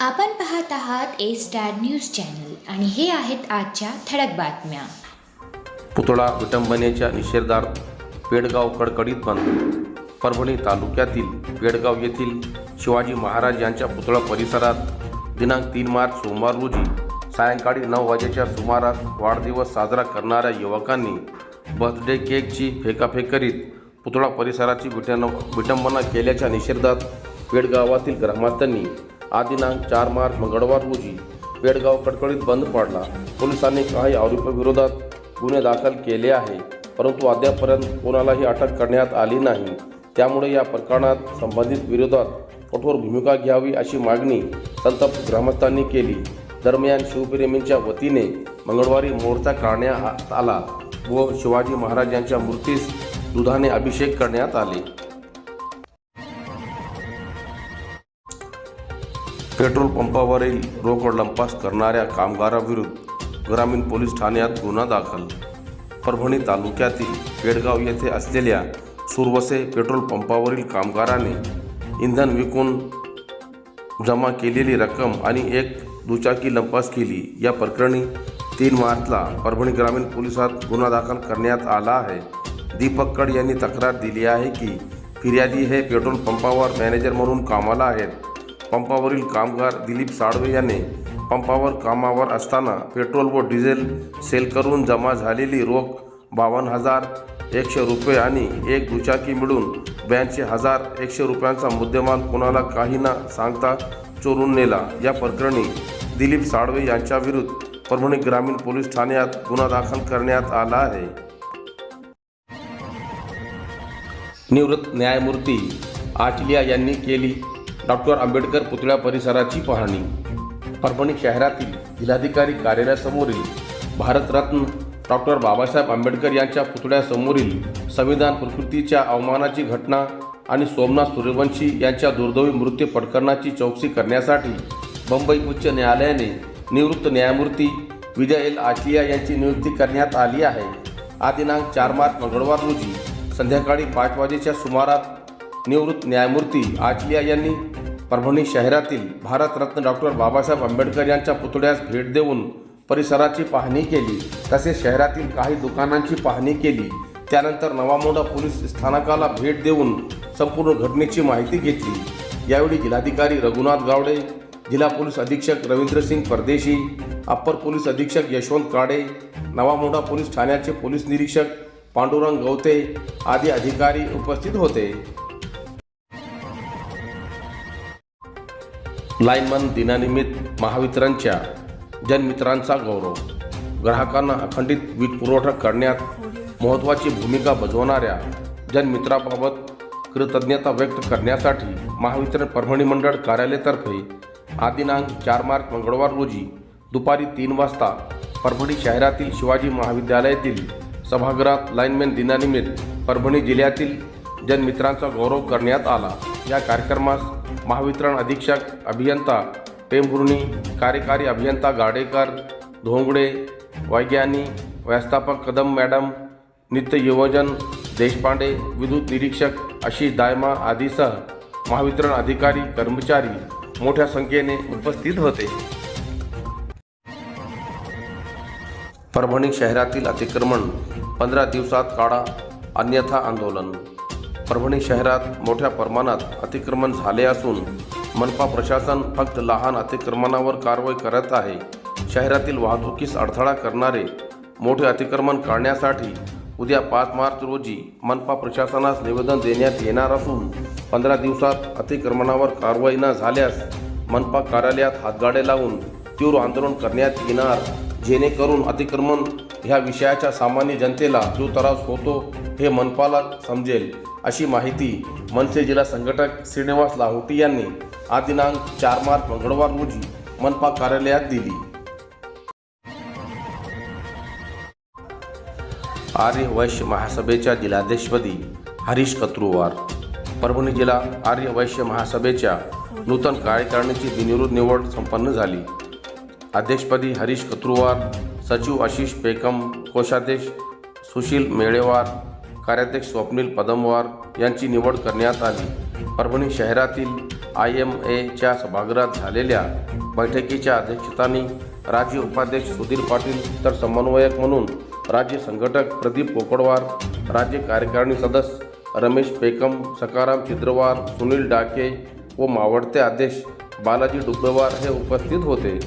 आपण पाहत आहात ए स्टार न्यूज चॅनल आणि हे आहेत आजच्या ठळक बातम्या. पुतळा विटंबनेच्या निषेधार्थ पेडगाव कडकडीत बंद. परभणी तालुक्यातील पेडगाव येथील शिवाजी महाराज यांच्या पुतळा परिसरात दिनांक तीन मार्च सोमवार रोजी सायंकाळी नऊ वाजेच्या सुमारास वाढदिवस साजरा करणाऱ्या युवकांनी बर्थडे केकची फेकाफेक करीत पुतळा परिसराची विटन विटंबना केल्याच्या निषेधात पेडगावातील ग्रामस्थांनी आज दिनांक चार मार्च मंगळवार रोजी पेडगाव कडकडीत बंद पाडला. पोलिसांनी काही आरोपीविरोधात गुन्हे दाखल केले आहे परंतु अद्यापपर्यंत कोणालाही अटक करण्यात आली नाही. त्यामुळे या प्रकरणात संबंधित विरोधात कठोर भूमिका घ्यावी अशी मागणी संतप्त ग्रामस्थांनी केली. दरम्यान शिवप्रेमींच्या वतीने मंगळवारी मोर्चा काढण्यात आला. व शिवाजी महाराज यांच्या मूर्तीस दुधाने अभिषेक करण्यात आले. पेट्रोल पंपावरील रोकड लंपास करणाऱ्या कामगाराविरुद्ध ग्रामीण पोलीस ठाण्यात गुन्हा दाखल. परभणी तालुक्यातील पेडगाव येथे असलेल्या सुरवसे पेट्रोल पंपावरील कामगाराने इंधन विकून जमा केलेली रक्कम आणि एक दुचाकी लंपास केली. या प्रकरणी तीन मार्चला परभणी ग्रामीण पोलिसात गुन्हा दाखल करण्यात आला आहे. दीपक कड यांनी तक्रार दिली आहे की फिर्यादी हे पेट्रोल पंपावर मॅनेजर म्हणून कामाला आहेत. पंपावरील कामगार दिलीप साळवे याने पंपावर कामावर असताना पेट्रोल व डिझेल सेल करून जमा झालेली रोख बावन्न हजार एकशे रुपये आणि एक दुचाकी मिळून ब्याऐंशी हजार एकशे रुपयांचा मुद्देमाल कोणाला काही ना सांगता चोरून नेला. या प्रकरणी दिलीप साळवे यांच्याविरुद्ध परभणी ग्रामीण पोलीस ठाण्यात गुन्हा दाखल करण्यात आला आहे. निवृत्त न्यायमूर्ती आटलिया यांनी केली डॉक्टर आंबेडकर पुतळ्या परिसराची पाहणी. परभणी शहरातील जिल्हाधिकारी कार्यालयासमोरील भारतरत्न डॉक्टर बाबासाहेब आंबेडकर यांच्या पुतळ्यासमोरील संविधान प्रकृतीच्या अवमानाची घटना आणि सोमनाथ सूर्यवंशी यांच्या दुर्दैवी मृत्यू प्रकरणाची चौकशी करण्यासाठी मुंबई उच्च न्यायालयाने निवृत्त न्यायमूर्ती विजय एल आचिया यांची नियुक्ती करण्यात आली आहे. आदिनांक दिनांक चार मार्च मंगळवार रोजी संध्याकाळी पाच वाजेच्या सुमारात निवृत्त न्यायमूर्ती आचलिया यांनी परभणी शहरातील भारतरत्न डॉक्टर बाबासाहेब आंबेडकर यांच्या पुतळ्यास भेट देऊन परिसराची पाहणी केली. तसेच शहरातील काही दुकानांची पाहणी केली. त्यानंतर नवामोडा पोलीस स्थानकाला भेट देऊन संपूर्ण घटनेची माहिती घेतली. यावेळी जिल्हाधिकारी रघुनाथ गावडे जिल्हा पोलीस अधीक्षक रवींद्रसिंग परदेशी अप्पर पोलीस अधीक्षक यशवंत काडे नवामोडा पोलीस ठाण्याचे पोलीस निरीक्षक पांडुरंग गवते आदी अधिकारी उपस्थित होते. लाईनमन दिनानिमित्त महावितरणच्या जनमित्रांचा गौरव. ग्राहकांना अखंडित वीज पुरवठा करण्यात महत्त्वाची भूमिका बजावणाऱ्या जनमित्राबाबत कृतज्ञता व्यक्त करण्यासाठी महावितरण परभणी मंडळ कार्यालयातर्फे आदिनांक चार मार्च मंगळवार रोजी दुपारी तीन वाजता परभणी शहरातील शिवाजी महाविद्यालयातील सभागृहात लाईनमॅन दिनानिमित्त परभणी जिल्ह्यातील जनमित्रांचा गौरव करण्यात आला. या कार्यक्रमास महावितरण अधीक्षक अभियंता टेंभुर्णी कार्यकारी अभियंता गाडेकर धोंगडे वैज्ञानिक व्यवस्थापक कदम मॅडम नित्य योजन देशपांडे विद्युत निरीक्षक आशिष दायमा आदीसह महावितरण अधिकारी कर्मचारी मोठ्या संख्येने उपस्थित होते. परभणी शहरातील अतिक्रमण पंधरा दिवसात काढा अन्यथा आंदोलन परभणी शहरात मोठ्या प्रमाणात अतिक्रमण झाले असून मनपा प्रशासन फक्त लहान अतिक्रमणावर कारवाई करत आहे. शहरातील वाहतुकीस अडथळा करणारे मोठे अतिक्रमण काढण्यासाठी उद्या पाच मार्च रोजी मनपा प्रशासनास निवेदन देण्यात येणार असून पंधरा दिवसात अतिक्रमणावर कारवाई न झाल्यास मनपा कार्यालयात हातगाडे लावून तीव्र आंदोलन करण्यात येणार जेणेकरून अतिक्रमण ह्या विषयाच्या सामान्य जनतेला जो त्रास होतो हे मनपाला समजेल अशी माहिती मनसे जिल्हा संघटक श्रीनिवास लाहोटी यांनी आज दिनांक चार मार्च मंगळवार रोजी मनपा कार्यालयात दिली. आर्य वैश्य महासभेच्या जिल्हाध्यक्षपदी हरीश कत्रुवार. परभणी जिल्हा आर्य वैश्य महासभेच्या नूतन कार्यकारिणीची बिनविरोध निवड संपन्न झाली. अध्यक्षपदी हरीश कत्रुवार सचिव आशिष पेकम कोषाध्यक्ष सुशील मेळेवार कार्याध्यक्ष स्वप्नील पदमवार यांची निवड करण्यात आली. परभणी शहरातील आय एम एच्या सभागृहात झालेल्या बैठकीच्या अध्यक्षतानी राज्य उपाध्यक्ष सुधीर पाटील तर समन्वयक म्हणून राज्य संघटक प्रदीप पोकडवार राज्य कार्यकारिणी सदस्य रमेश पेकम सकाराम चित्रवार सुनील डाके व मावळते अध्यक्ष बालाजी डुबेवार हे उपस्थित होते.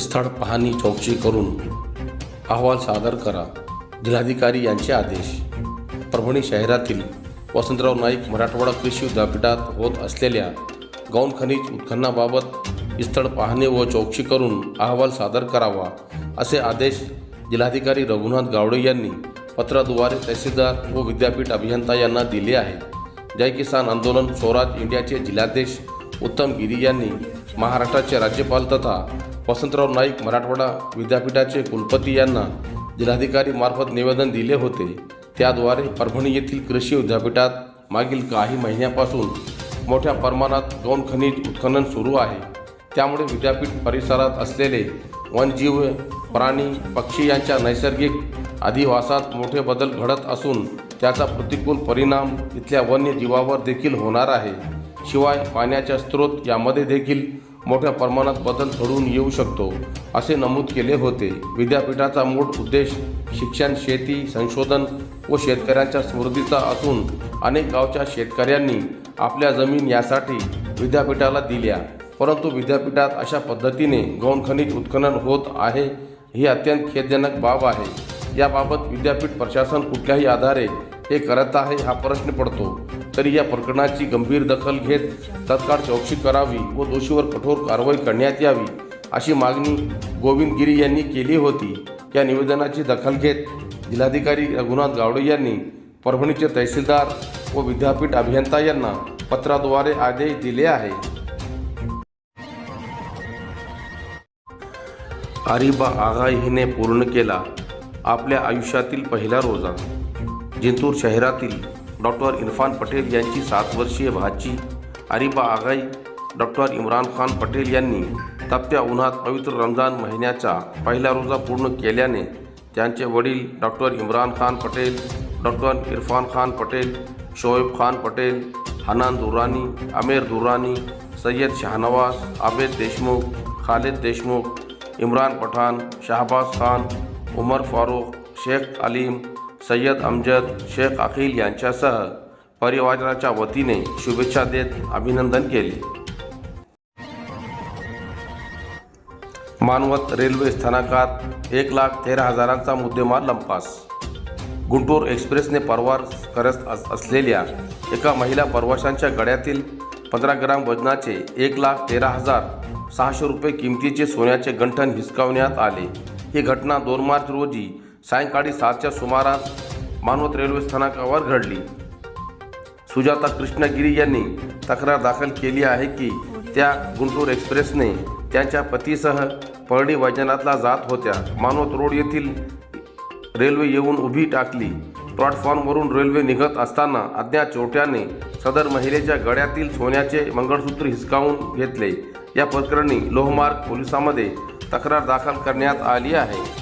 स्थळ पाहणी चौकशी करून अहवाल सादर करा जिल्हाधिकारी यांचे आदेश. परभणी शहरातील वसंतराव नाईक मराठवाडा कृषी विद्यापीठात होत असलेल्या गौण खनिज उत्खननाबाबत स्थळ पाहणी व चौकशी करून अहवाल सादर करावा असे आदेश जिल्हाधिकारी रघुनाथ गावडे यांनी पत्राद्वारे तहसीलदार व विद्यापीठ अभियंता यांना दिले आहेत जय किसान आंदोलन स्वराज इंडियाचे जिल्हाध्यक्ष उत्तम गिरी यांनी महाराष्ट्राचे राज्यपाल तथा वसंतराव नाईक मराठवाडा विद्यापीठाचे कुलपती यांना जिल्हाधिकारी मार्फत निवेदन दिले होते. त्याद्वारे परभणी येथील कृषी विद्यापीठात मागील काही महिन्यापासून मोठ्या प्रमाणात गौण खनिज उत्खनन सुरू आहे. त्यामुळे विद्यापीठ परिसरात असलेले वनजीव प्राणी पक्षी यांच्या नैसर्गिक अधिवासात मोठे बदल घडत असून त्याचा प्रतिकूल परिणाम इथल्या वन्यजीवावर देखील होणार आहे. शिवाय पाण्याच्या स्रोत यामध्ये देखील मोठ्या प्रमाणात बदल घडून येऊ शकतो असे नमूद केले होते. विद्यापीठाचा मूळ उद्देश शिक्षण शेती संशोधन व शेतकऱ्यांच्या समृद्धीचा असून अनेक गावच्या शेतकऱ्यांनी आपल्या जमीन यासाठी विद्यापीठाला दिल्या. परंतु विद्यापीठात अशा पद्धतीने गौणखनिज उत्खनन होत आहे ही अत्यंत खेदजनक बाब आहे. याबाबत विद्यापीठ प्रशासन कुठल्याही आधारे हे करत आहे हा प्रश्न पडतो. तरी या प्रकरणाची गंभीर दखल घेत तत्काळ चौकशी करावी व दोषीवर कठोर कारवाई करण्यात यावी अशी मागणी गोविंद गिरी यांनी केली होती. या निवेदनाची दखल घेत जिल्हाधिकारी रघुनाथ गावडे यांनी परभणीचे तहसीलदार व विद्यापीठ अभियंता यांना पत्राद्वारे आदेश दिले आहे. आरिबा आगाई हिने पूर्ण केला आपल्या आयुष्यातील पहिला रोजा. जिंतूर शहरातील डॉक्टर इरफान पटेल यांची सात वर्षीय भाची आरिबा आगाई डॉक्टर इम्रान खान पटेल यांनी तप्त्या उन्हात पवित्र रमजान महिन्याचा पहिला रोजा पूर्ण केल्याने त्यांचे वडील डॉक्टर इम्रान खान पटेल डॉक्टर इरफान खान पटेल शोएब खान पटेल हनान दुरानी आमेर दुरानी सय्यद शहानवाज आबेद देशमुख खालिद देशमुख इम्रान पठाण शहबाज खान उमर फारूक शेख अलीम सय्यद अमजद शेख अखिल यांच्यासह परिवाराच्या वतीने शुभेच्छा देत अभिनंदन केले. मानवत रेल्वे स्थानकात एक लाख तेरा हजारांचा मुद्देमाल लंपास. गुंटूर एक्सप्रेसने परवार करत अस- असलेल्या एका महिला प्रवाशांच्या गळ्यातील पंधरा ग्राम वजनाचे एक लाख तेरा हजार सहाशे रुपये किमतीचे सोन्याचे गंठण हिसकावण्यात आले. ही घटना दोन मार्च रोजी सायंकाळी सातच्या सुमारास मानवत रेल्वे स्थानकावर घडली. सुजाता कृष्णगिरी यांनी तक्रार दाखल केली आहे की त्या गुंटूर एक्सप्रेसने त्यांच्या पतीसह परळी वैजनाथला जात होत्या. मानवत रोड येथील रेल्वे येऊन उभी टाकली. प्लॅटफॉर्मवरून रेल्वे निघत असताना अज्ञात चोट्याने सदर महिलेच्या गळ्यातील सोन्याचे मंगळसूत्र हिसकावून घेतले. या प्रकरणी लोहमार्ग पोलिसांमध्ये तक्रार दाखल करण्यात आली आहे.